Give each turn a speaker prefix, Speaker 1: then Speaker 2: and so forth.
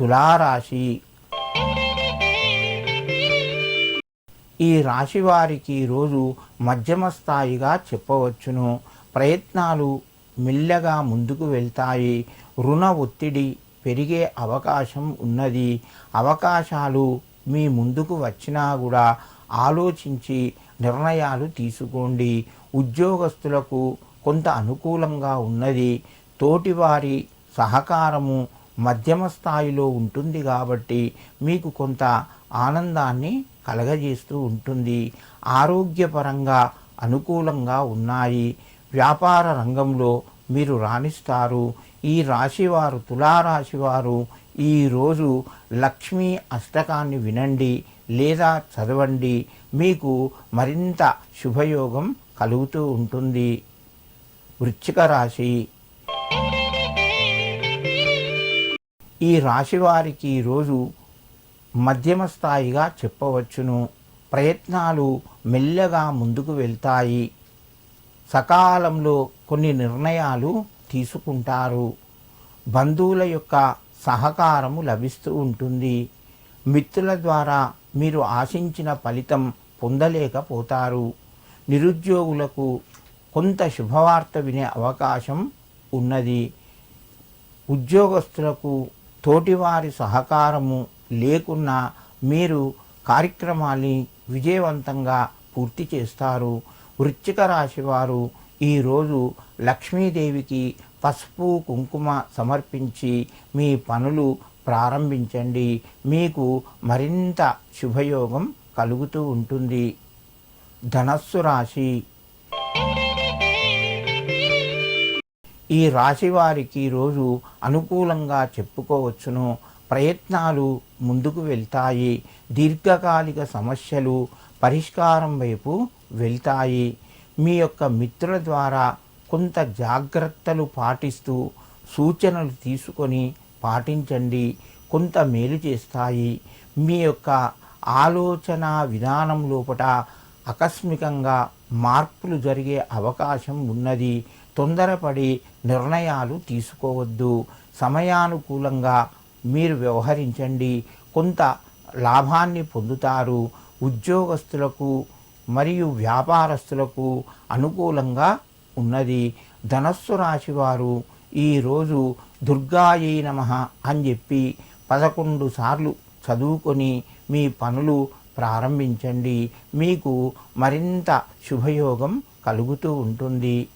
Speaker 1: తులారాశి. ఈ రాశి వారికి రోజు మధ్యమ స్థాయిగా చెప్పవచ్చును. ప్రయత్నాలు మెల్లగా ముందుకు వెళ్తాయి. రుణ ఒత్తిడి పెరిగే అవకాశం ఉన్నది. అవకాశాలు మీ ముందుకు వచ్చినా కూడా ఆలోచించి నిర్ణయాలు తీసుకోండి. ఉద్యోగస్తులకు కొంత అనుకూలంగా ఉన్నది. తోటివారి సహకారము మధ్యమ స్థాయిలో ఉంటుంది కాబట్టి మీకు కొంత ఆనందాన్ని కలగజేస్తూ ఉంటుంది. ఆరోగ్యపరంగా అనుకూలంగా ఉన్నాయి. వ్యాపార రంగంలో మీరు రాణిస్తారు. ఈ రాశివారు తులారాశివారు ఈరోజు లక్ష్మీ అష్టకాన్ని వినండి లేదా చదవండి. మీకు మరింత శుభయోగం కలుగుతూ ఉంటుంది. వృచ్చిక రాశి ఈ రాశి వారికి ఈరోజు మధ్యమ స్థాయిగా చెప్పవచ్చును. ప్రయత్నాలు మెల్లగా ముందుకు వెళ్తాయి. సకాలంలో కొన్ని నిర్ణయాలు తీసుకుంటారు. బంధువుల యొక్క సహకారము లభిస్తూ ఉంటుంది. మిత్రుల ద్వారా మీరు ఆశించిన ఫలితం పొందలేకపోతారు. నిరుద్యోగులకు కొంత శుభవార్త వినే అవకాశం ఉన్నది. ఉద్యోగస్తులకు తోటివారి సహకారము లేకున్నా మీరు కార్యక్రమాన్ని విజయవంతంగా పూర్తి చేస్తారు. వృశ్చిక రాశి వారు ఈరోజు లక్ష్మీదేవికి పసుపు కుంకుమ సమర్పించి మీ పనులు ప్రారంభించండి. మీకు మరింత శుభయోగం కలుగుతూ ఉంటుంది. ధనస్సు రాశి ఈ రాశి వారికి రోజు అనుకూలంగా చెప్పుకోవచ్చును. ప్రయత్నాలు ముందుకు వెళ్తాయి. దీర్ఘకాలిక సమస్యలు పరిష్కారం వైపు వెళ్తాయి. మీ యొక్క మిత్రుల ద్వారా కొంత జాగ్రత్తలు పాటిస్తూ సూచనలు తీసుకొని పాటించండి. కొంత మేలు చేస్తాయి. మీ యొక్క ఆలోచన విధానం లోపట ఆకస్మికంగా మార్పులు జరిగే అవకాశం ఉన్నది. తొందరపడి నిర్ణయాలు తీసుకోవద్దు. సమయానుకూలంగా మీరు వ్యవహరించండి. కొంత లాభాన్ని పొందుతారు. ఉద్యోగస్తులకు మరియు వ్యాపారస్తులకు అనుకూలంగా ఉన్నది. ధనస్సు రాశి వారు ఈరోజు దుర్గాయే నమ అని చెప్పి పదకొండు సార్లు చదువుకొని మీ పనులు ప్రారంభించండి. మీకు మరింత శుభయోగం కలుగుతూ ఉంటుంది.